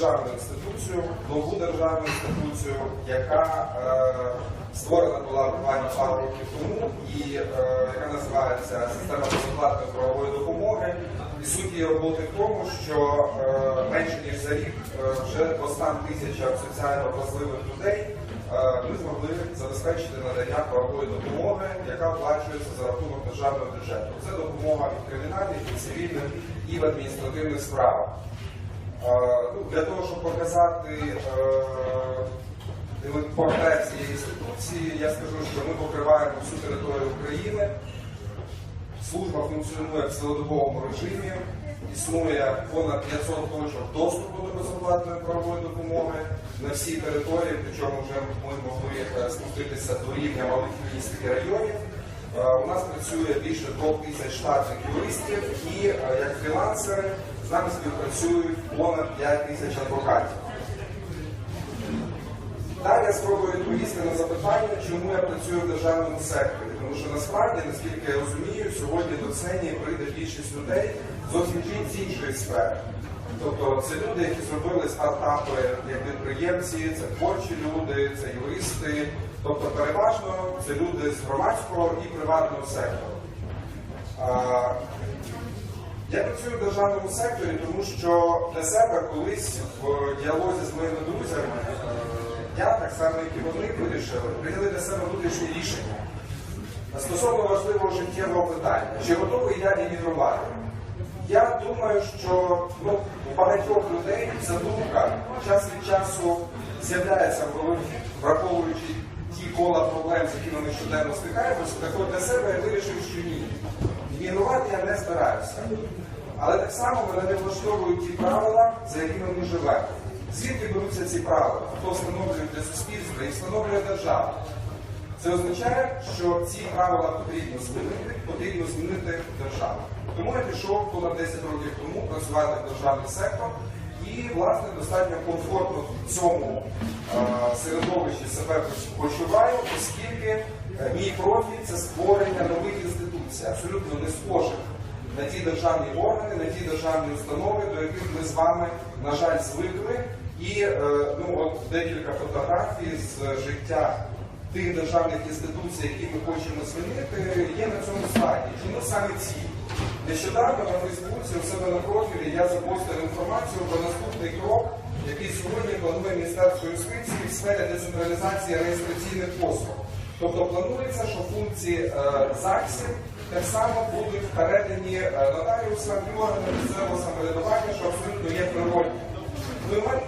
державну інституцію, нову державну інституцію, яка е, створена була буквально пару років тому, і е, яка називається система безоплатної правової допомоги. І суть її роботи в тому, що е, менше ніж за рік е, вже по 100 тисячам соціально вразливих людей е, ми змогли забезпечити надання правової допомоги, яка оплачується за рахунок державного бюджету. Це допомога і в кримінальних, і цивільних, і в адміністративних справах. Е, ну, Для того, щоб показати е, портрет цієї інституції, я скажу, що ми покриваємо всю територію України. Служба функціонує в цілодобовому режимі, існує понад 500 точок доступу до безоплатної правової допомоги на всій території, причому вже ми могли е, спуститися до рівня малих міст і районів. Е, У нас працює більше двох тисяч штатних юристів і е, як фрілансери з нами співпрацюють понад 5 тисяч адвокатів. Далі я спробую відповісти на запитання, чому я працюю в державному секторі. Тому що насправді, наскільки я розумію, сьогодні до Ценії прийде більшість людей зовсім з іншої сфери. Тобто це люди, які зробили стартапи як підприємці, це творчі люди, це юристи. Тобто переважно це люди з громадського і приватного сектору. Я працюю в державному секторі, тому що для себе колись в діалозі з моїми друзями е, я, так само як і вони, вирішили, прийняли для себе внутрішнє рішення стосовно важливого життєвого питання. Чи готовий я іммігрувати? Я думаю, що ну, у багатьох людей ця думка час від часу з'являється в голові, враховуючи ті кола проблем, з якими ми щоденно стикаємося, так от для себе я вирішив, що ні. Іммігрувати я не збираюся. Але так само мене не влаштовують ті правила, за якими ми живемо. Звідки беруться ці правила? Хто встановлює для суспільства і встановлює держава? Це означає, що ці правила потрібно змінити, потрібно змінити державу. Тому я пішов понад 10 років тому працювати в державний сектор і, власне, достатньо комфортно в цьому е, середовищі себе почуваю, оскільки е, мій профіль це створення нових інституцій, абсолютно не схожих на ті державні органи, на ті державні установи, до яких ми з вами, на жаль, звикли. І е, ну, от декілька фотографій з життя тих державних інституцій, які ми хочемо змінити, є на цьому слайді. Чому саме ці? Нещодавно на Фейсбуці у себе на профілі я запостив інформацію про наступний крок, який сьогодні планує Міністерство юстиції в сфері децентралізації реєстраційних послуг. Тобто планується, що функції е, ЗАГСів так само будуть передані е, нотаріусам і органам місцевого самоврядування, що абсолютно є природним.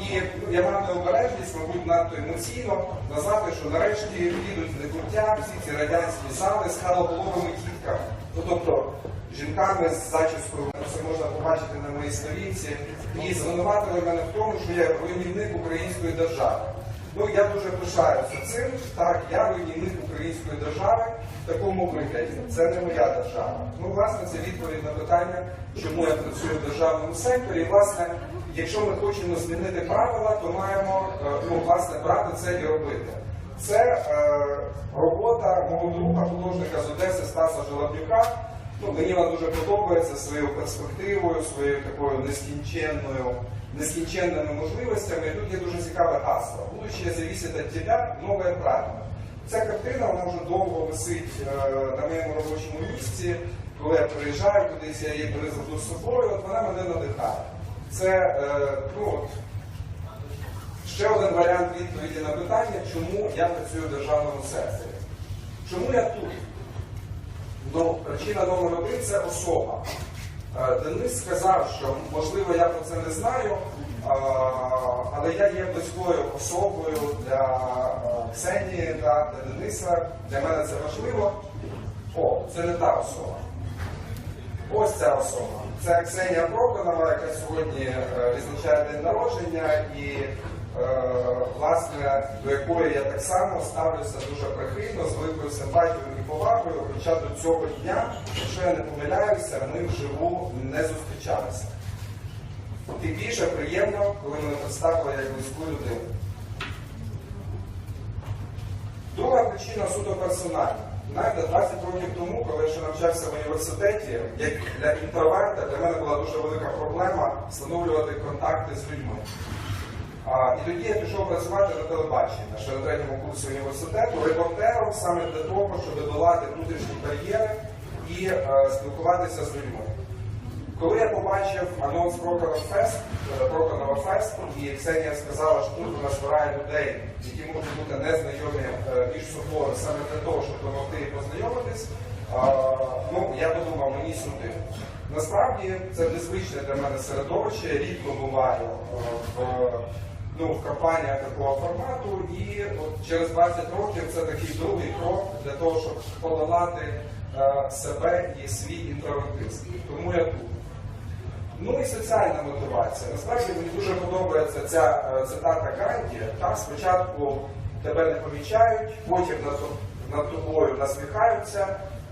І я мав необережність, мабуть, надто емоційно назвати, що нарешті підуть в всі ці радянські зали з халоголовими тітками. Ну, тобто жінками з зачіскою, це можна побачити на моїй сторінці, і звинуватили мене в тому, що я руйнівник української держави. Ну, я дуже пишаюся цим. Так, я руйнівник української держави в такому вигляді. Це не моя держава. Ну, власне, це відповідь на питання, чому я працюю в державному секторі. Власне, якщо ми хочемо змінити правила, то маємо е, ну, власне брати це і робити. Це е, робота мого друга художника з Одеси Стаса Желобнюка. Ну, мені вона дуже подобається своєю перспективою, своєю такою нескінченною, нескінченними можливостями. І тут є дуже цікаве гасло. Будущее зависит від тебе, нове правильно. Ця картина вже довго висить е, на моєму робочому місці. Коли я приїжджаю кудись, я її перезаду з собою, от вона мене надихає. Це е, ну, от, ще один варіант відповіді на питання, чому я працюю в державному секторі. Чому я тут? Ну, причина номер один це особа. Е, Денис сказав, що можливо я про це не знаю, але я є близькою особою для е, Ксенії та для Дениса. Для мене це важливо. О, це не та особа. Ось ця особа. Це Ксенія Проконова, яка сьогодні е, відзначає день народження і, власне, до якої я так само ставлюся дуже прихильно, з великою симпатією повагою, хоча до цього дня, якщо я не помиляюся, ми вживу не зустрічалися. Тим більше приємно, коли мене представили як близьку людину. Друга причина суто персональна. Знаєте, 20 років тому, коли я ще навчався в університеті, як для інтроверта для мене була дуже велика проблема встановлювати контакти з людьми. А, і тоді я пішов працювати на телебаченні, ще на третьому курсі університету, репортером саме для того, щоб долати внутрішні бар'єри і е, спілкуватися з людьми. Коли я побачив анонс Проконорфест, Проконорфест, і Ксенія сказала, що тут вона збирає людей, які можуть бути незнайомі е, між собою саме для того, щоб допомогти познайомитись, а, ну я подумав, мені сюди. Насправді це незвичне для мене середовище, рідко буває е, в, ну, в кампаніях такого формату, і от через 20 років це такий другий крок для того, щоб подолати е, себе і свій інтровертизм. Тому я тут. Ну і соціальна мотивація. Насправді мені дуже подобається ця е, цитата Ганді. Так, спочатку тебе не помічають, потім над, над тобою насміхаються,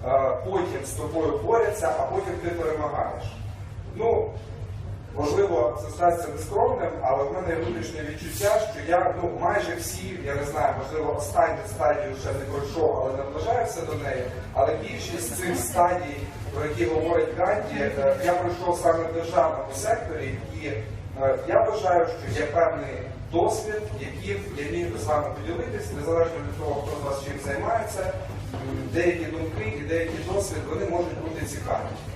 е, потім з тобою борються, а потім ти перемагаєш. Ну, можливо, це стасться нескромним, але в мене внутрішнє відчуття, що я ну, майже всі, я не знаю, можливо, останню стадію ще не пройшов, але наближаюся до неї. Але більшість цих стадій, про які говорить Ганді, е, я пройшов саме в державному секторі, і е, я вважаю, що є певний досвід, яким я міг би з вами поділитись, незалежно від того, хто з вас чим займається. Деякі думки і деякий досвід вони можуть бути цікаві.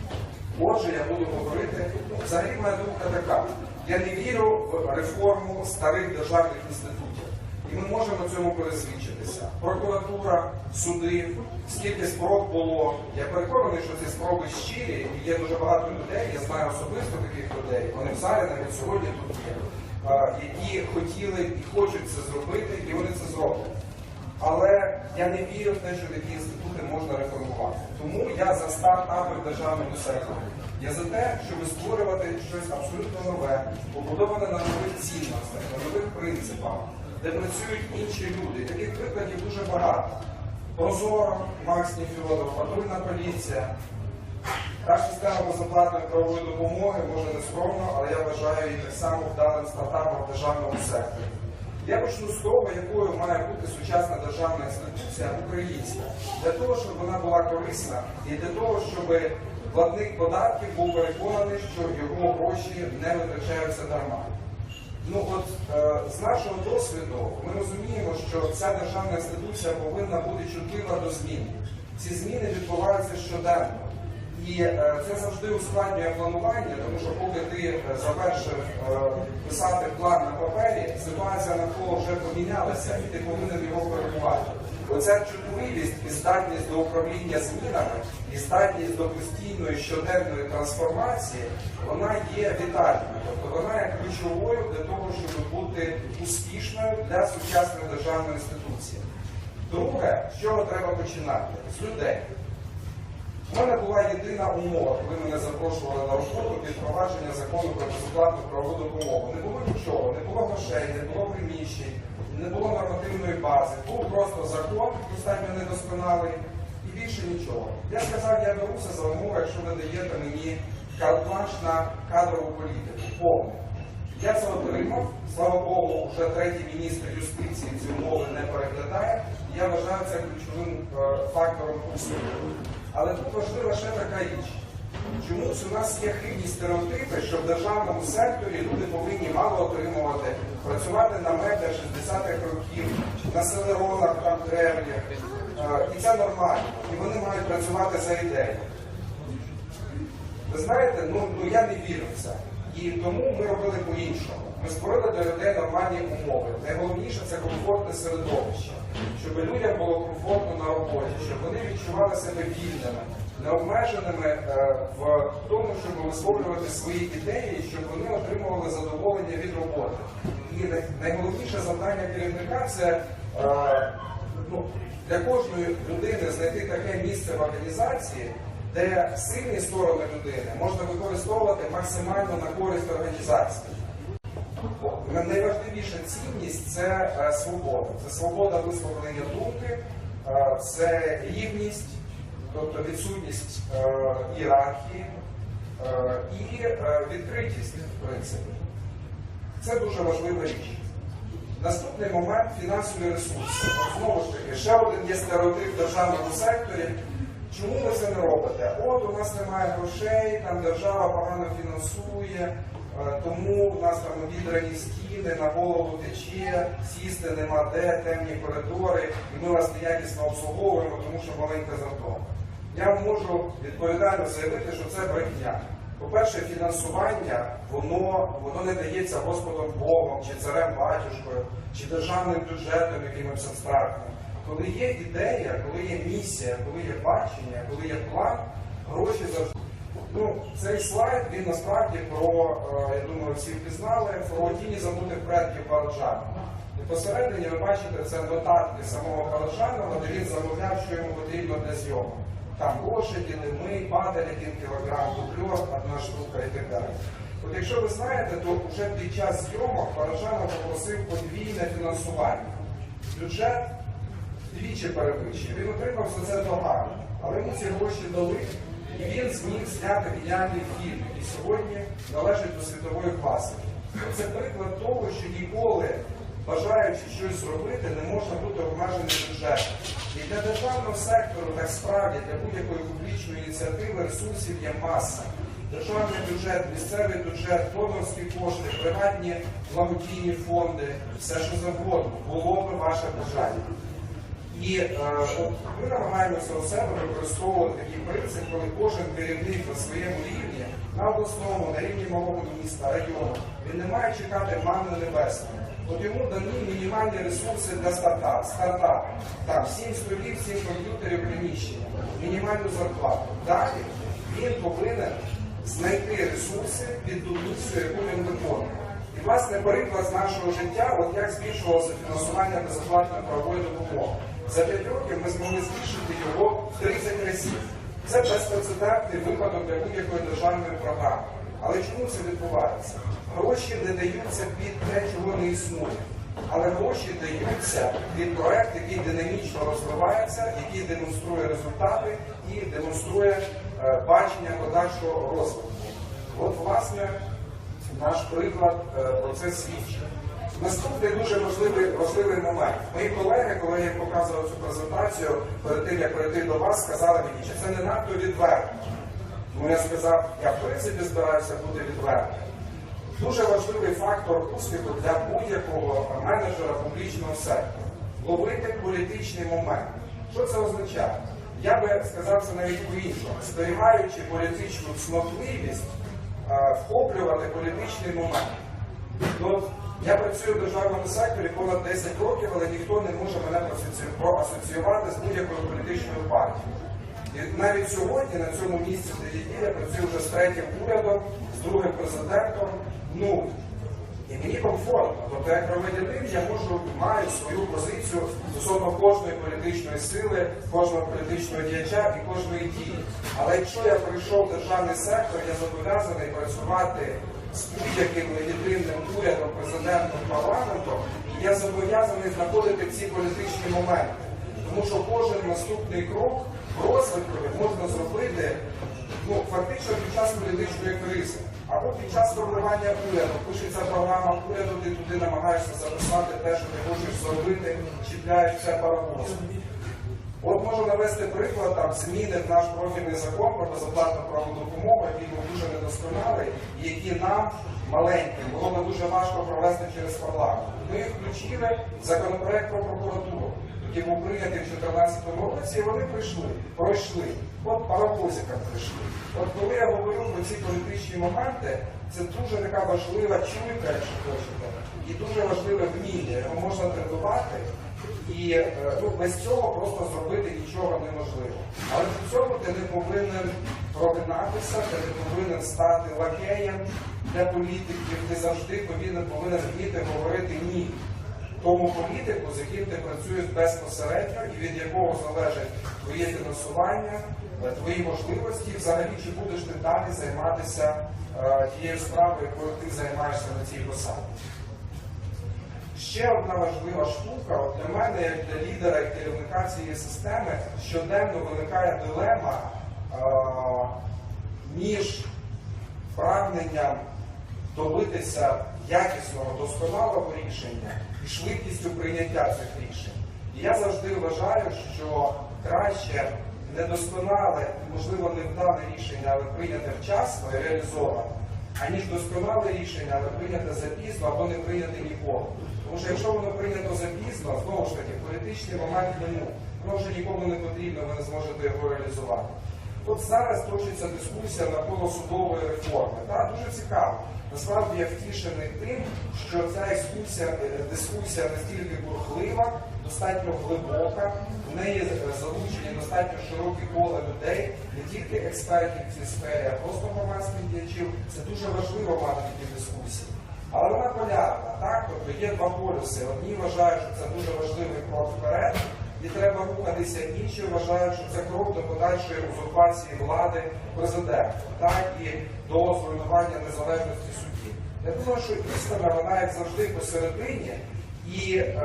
Отже, я буду говорити. Взагалі моя думка така. Я не вірю в реформу старих державних інститутів. І ми можемо цьому пересвідчитися. Прокуратура, суди, скільки спроб було. Я переконаний, що ці спроби щирі, і є дуже багато людей, я знаю особисто таких людей, вони в залі навіть сьогодні тут є, які хотіли і хочуть це зробити, і вони це зроблять. Але я не вірю в те, що такі інститути можна реформувати. Тому я за стартапи в державному секторі. Я за те, щоб створювати щось абсолютно нове, побудоване на нових цінностях, на нових принципах, де працюють інші люди. Таких прикладів дуже багато. Прозоро, Макс Ніфілодов, патрульна поліція. Та система безоплатної правової допомоги може не скромно, але я вважаю її так само вдалим стартапом в державному секторі. Я почну з того, якою має бути сучасна державна інституція українська, для того, щоб вона була корисна і для того, щоб платник податків був переконаний, що його гроші не витрачаються дарма. Ну от е, з нашого досвіду ми розуміємо, що ця державна інституція повинна бути чутлива до змін. Ці зміни відбуваються щоденно. І е, це завжди ускладнює планування, тому що поки ти е, завершив е, писати план на папері, ситуація навколо вже помінялася, і ти повинен його коригувати. Оця чутливість і здатність до управління змінами, і здатність до постійної щоденної трансформації, вона є вітальною. Тобто вона є ключовою для того, щоб бути успішною для сучасної державної інституції. Друге, з чого треба починати? З людей. У мене була єдина умова, коли мене запрошували на роботу під впровадження закону про безоплатну правову допомогу. Не було нічого, не було грошей, не було приміщень, не було нормативної бази. Був просто закон, достатньо недосконалий, і більше нічого. Я сказав, я беруся за умови, якщо ви даєте мені карт-бланш на кадрову політику. Повний. Я це отримав. Слава Богу, вже третій міністр юстиції ці умови не переглядає. Я вважаю це ключовим е, фактором успіху. Але тут важлива ще така річ. Чомусь у нас є хибні стереотипи, що в державному секторі люди повинні мало отримувати, працювати на медіа 60-х років, на селеронах там древніх. Е, І це нормально. І вони мають працювати за ідею. Ви знаєте, ну, ну я не вірю в це. І тому ми робили по-іншому. Ми створили для людей нормальні умови. Найголовніше це комфортне середовище, щоб людям було комфортно на роботі, щоб вони відчували себе вільними, необмеженими е, в тому, щоб висловлювати свої ідеї, щоб вони отримували задоволення від роботи. І найголовніше завдання керівника це е, ну, для кожної людини знайти таке місце в організації, де сильні сторони людини можна використовувати максимально на користь організації. Найважливіша цінність це е, свобода. Це свобода висловлення думки, е, це рівність, тобто відсутність е, ієрархії і відкритість, в принципі. Це дуже важлива річ. Наступний момент фінансові ресурси. Знову ж таки, ще один є стереотип в державному секторі. Чому ви це не робите? От у нас немає грошей, там держава погано фінансує, тому в нас там обідрані стіни, на голову тече, сісти нема де, темні коридори, і ми вас неякісно обслуговуємо, тому що маленька зарплата. Я можу відповідально заявити, що це брехня. По-перше, фінансування воно, воно не дається Господом Богом, чи царем батюшкою, чи державним бюджетом якимось абстрактним. Коли є ідея, коли є місія, коли є бачення, коли є план, гроші завжди. Ну, цей слайд він насправді про, е, я думаю, всі впізнали, про тіні забутих предків Параджана. І посередині ви бачите це нотатки самого Параджанова, де він замовляв, що йому потрібно для зйомок. Там лошаді, лими, падаль один кілограм, дупльор, одна штука і так далі. От якщо ви знаєте, то вже під час зйомок Параджанов попросив подвійне фінансування. Бюджет двічі перевищив. Він отримав за це догану, але йому ці гроші дали, і він зміг зняти геніальний фільм, який сьогодні належить до світової класики. Це приклад того, що ніколи, бажаючи щось зробити, не можна бути обмеженим бюджетом. І для державного сектору, так справді, для будь-якої публічної ініціативи ресурсів є маса. Державний бюджет, місцевий бюджет, донорські кошти, приватні благодійні фонди, все що завгодно, було би ваше бажання. І е, от ми намагаємося у себе використовувати такий принцип, коли кожен керівник на своєму рівні, на обласному, на рівні малого міста, району, він не має чекати манни небесної. От йому дані мінімальні ресурси для стартап, стартап. Там 7 столів, 7 комп'ютерів приміщення, мінімальну зарплату. Далі він повинен знайти ресурси під ту місію, яку він виконує. І, власне, приклад з нашого життя, от як збільшувалося фінансування безоплатної правової допомоги. За 5 років ми змогли збільшити його в 30 разів. Це безпрецедентний випадок для будь-якої державної програми. Але чому це відбувається? Гроші не даються під те, чого не існує. Але гроші даються під проект, який динамічно розвивається, який демонструє результати і демонструє е, бачення подальшого розвитку. От, власне, наш приклад е, про це свідчить. Наступний дуже важливий, важливий момент. Мої колеги, коли я показував цю презентацію, перед тим як прийти до вас, сказали мені, що це не надто відверто. Тому я сказав, я в принципі збираюся бути відвертим. Дуже важливий фактор успіху для будь-якого менеджера публічного сектору ловити політичний момент. Що це означає? Я би сказав це навіть по-іншому, зберігаючи політичну цнотливість, вхоплювати політичний момент. Ну, я працюю в державному секторі понад 10 років, але ніхто не може мене проасоціювати з будь-якою політичною партією. І навіть сьогодні на цьому місці, де я є, я працюю вже з третім урядом, з другим президентом. Ну, і мені комфортно. Тобто, як громадянин, я можу маю свою позицію стосовно кожної політичної сили, кожного політичного діяча і кожної дії. Але якщо я прийшов в державний сектор, я зобов'язаний працювати з будь-яким легітимним урядом, президентом, парламентом, я зобов'язаний знаходити ці політичні моменти. Тому що кожен наступний крок розвитку можна зробити ну, фактично під час політичної кризи. Або під час формування уряду пишеться програма уряду, ти туди намагаєшся записати те, що ти хочеш зробити, чіпляєшся паровозом. От можу навести приклад там зміни в наш профільний закон про безоплатну правову допомогу, який був дуже недосконалий, і які нам маленьким було би дуже важко провести через парламент. Ми включили законопроект про прокуратуру, який був прийнятий в 2014 році, і вони прийшли, пройшли. От паровозиком прийшли. От коли я говорю про ці політичні моменти, це дуже така важлива чуйка, якщо хочете, і дуже важливе вміння. Його можна тренувати. І е, ну, без цього просто зробити нічого неможливо. Але при цьому ти не повинен прогинатися, ти не повинен стати лакеєм для політиків, ти завжди повинен, повинен вміти говорити ні тому політику, з яким ти працюєш безпосередньо і від якого залежить твоє фінансування, твої можливості, взагалі чи будеш ти далі займатися е, тією справою, якою ти займаєшся на цій посаді. Ще одна важлива штука, для мене, як для лідера і керівника цієї системи, щоденно виникає дилема е, між прагненням добитися якісного, досконалого рішення і швидкістю прийняття цих рішень. І я завжди вважаю, що краще недосконале, можливо, невдале рішення, але прийняте вчасно і реалізоване, аніж досконале рішення, але прийняте запізно або не прийняте ніколи. Тому що якщо воно прийнято запізно, знову ж таки, політичний момент йому, воно вже нікому не потрібно, ви не зможете його реалізувати. От зараз точиться дискусія навколо судової реформи. Так, дуже цікаво. Насправді я втішений тим, що ця екскурсія, е, дискусія настільки бурхлива, достатньо глибока, в неї е, залучені достатньо широке коло людей, не тільки експертів в цій сфері, а просто громадських діячів. Це дуже важливо мати такі дискусії. Але вона полярна, так? Тобто є два полюси. Одні вважають, що це дуже важливий крок вперед, і треба рухатися. Інші вважають, що це крок до подальшої узурпації влади президента, так і до зруйнування незалежності судів. Я думаю, що істина вона як завжди посередині. І е,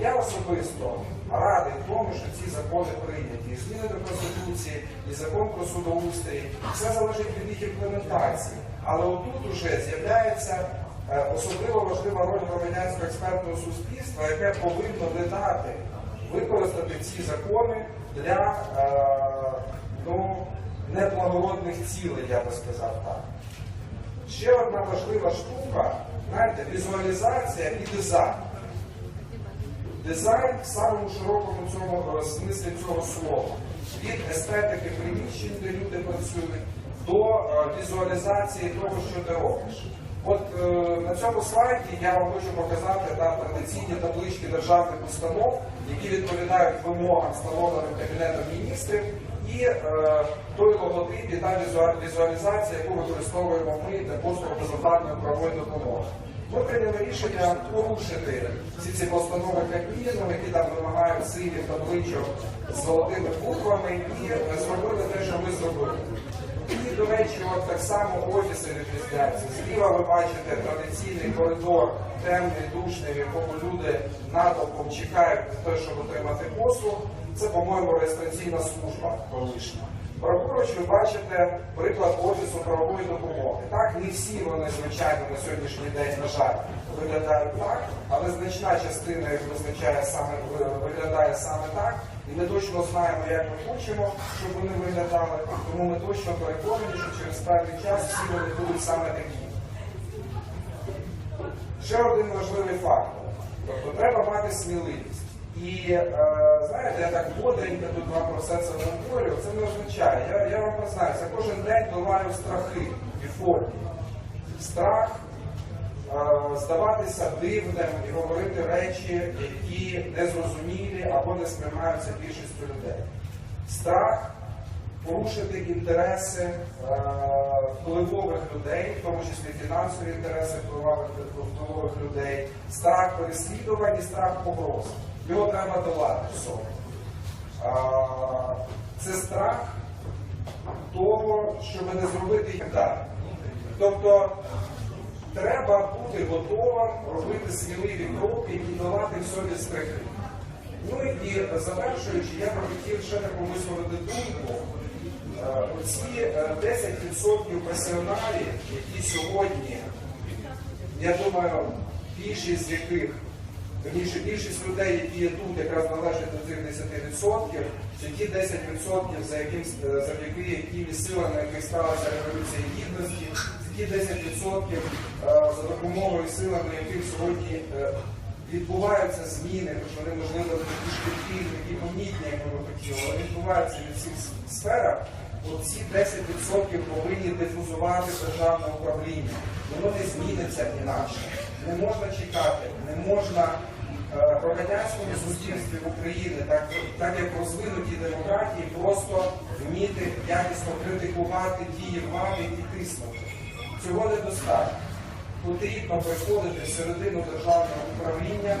я особисто радий тому, що ці закони прийняті, і зміни до Конституції, і закон про судоустрій, все залежить від їх імплементації. Але отут уже з'являється е, особливо важлива роль громадянського експертного суспільства, яке повинно не дати використати ці закони для е, ну, неблагородних цілей, я би сказав так. Ще одна важлива штука, знаєте, візуалізація і дизайн. Дизайн в самому широкому цьому е, смислі цього слова. Від естетики приміщень, де люди працюють, до е, візуалізації того, що ти робиш. От е, на цьому слайді я вам хочу показати да, традиційні таблички державних установ, які відповідають вимогам, встановленим Кабінетом міністрів, і е, той логотип і та візуалізація, яку використовуємо ми для послуг безоплатної правової допомоги. Ми прийняли рішення порушити всі ці постанови Кабміну, які там вимагають синіх табличок з золотими буквами, і е, зробили те, що ми зробили. До речі, от так само офіси відрізняються. Зліва ви бачите традиційний коридор, темний, душний, в якому люди натовпом чекають на те, щоб отримати послуг. Це, по-моєму, реєстраційна служба колишня. Праворуч ви бачите приклад офісу правової допомоги. Так, не всі вони, звичайно, на сьогоднішній день, на жаль, виглядають так, але значна частина їх визначає саме виглядає саме так. І ми точно знаємо, як ми хочемо, щоб вони виглядали. Тому ми точно переконані, що через певний час всі вони будуть саме такі. Ще один важливий фактор. Тобто треба мати сміливість. І е, знаєте, я так бодренько тут вам про все це говорю, це не означає. Я, я вам признаюся, кожен день долаю страхи і фобії. Страх здаватися дивним і говорити речі, які незрозумілі або не сприймаються більшістю людей. Страх порушити інтереси е, впливових людей, в тому числі фінансові інтереси впливових, людей, страх переслідувань і страх погроз. Його треба долати в. Е, Це страх того, щоб не зробити їх далі. Тобто треба бути готовим робити сміливі кроки і долати в собі страхи. Ну і завершуючи, я би хотів ще таку висловити думку. Е, Оці е, 10% пасіоналів, які сьогодні, я думаю, більшість з яких, верніше, більшість людей, які є тут, якраз належать до цих 10%, це ті 10%, за яким, е, завдяки якими силами, яких сталася революція гідності, ті 10% е, за допомогою силами, яких сьогодні е, відбуваються зміни, хоч вони можливо такі швидкі, такі помітні, як ми хотіли, але відбуваються в всіх сферах. Оці 10% повинні дифузувати державне управління. Воно не зміниться інакше. Не можна чекати, не можна е, громадянському суспільстві в Україні, так, так як в розвинутій демократії, просто вміти якісно критикувати дії влади і тиснути. Цього недостатньо потрібно приходити в середину державного управління,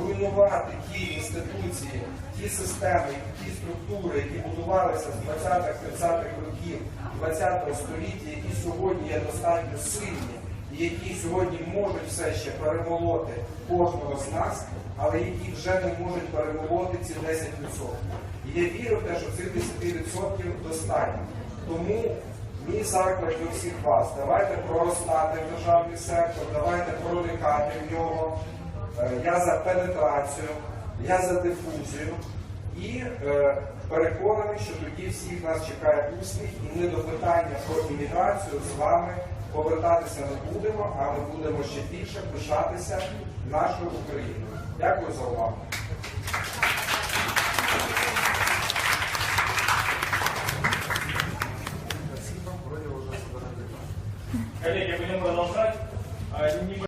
руйнувати ті інституції, ті системи, ті структури, які будувалися з 20-30-х років 20-го століття, які сьогодні є достатньо сильні, які сьогодні можуть все ще перемолоти кожного з нас, але які вже не можуть перемолоти ці 10%. І я вірю в те, що цих 10% достатньо. Тому Мій заклик до всіх вас. Давайте проростати в державний сектор, давайте проникати в нього. Е, Я за пенетрацію, я за дифузію. І е, переконаний, що тоді всіх нас чекає успіх, і ми до питання про імміграцію з вами Повертатися не будемо, а ми будемо ще більше пишатися нашою Україною. Дякую за увагу.